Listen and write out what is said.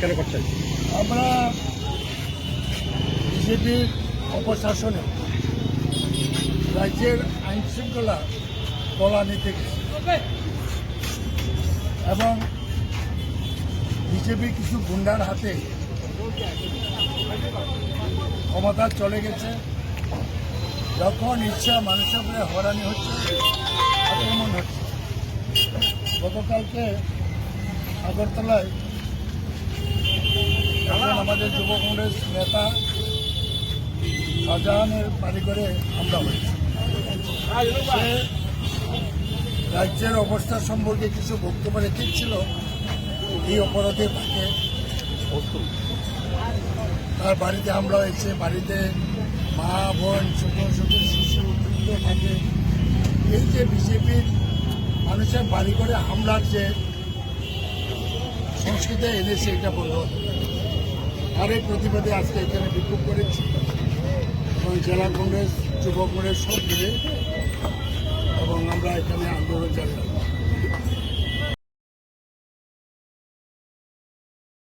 কেন করছেন? আমরা বিজেপির অপশাসনে রাজ্যের আইন শৃঙ্খলা বলা নিতে এবং বিজেপি কিছু গুন্ডার হাতে ক্ষমতা চলে গেছে। যখন ইচ্ছা মানুষের উপরে হরানি হচ্ছে, আক্রমণ হচ্ছে। গতকালকে আগরতলায় আমাদের যুব কংগ্রেস নেতা শাহজাহানের বাড়ি করে হামলা হয়েছে। রাজ্যের অবস্থা সম্পর্কে কিছু বক্তব্য রেখেছিল, এই অপরাধে তাকে তার বাড়িতে হামলা হয়েছে বাড়িতে মা, বোন, ছোট ছোট শিশু, বৃদ্ধ থাকে। এই যে বিজেপির মানুষের বাড়ি করে হামলার যে সংস্কৃতি এনেছে এটা বন্ধ হতে হবে। আর এই প্রতিবাদে আজকে এখানে বিক্ষোভ করেছি এবং জেলা কংগ্রেস, যুব কংগ্রেস সব মিলে এবং আমরা এখানে আন্দোলন চালিয়ে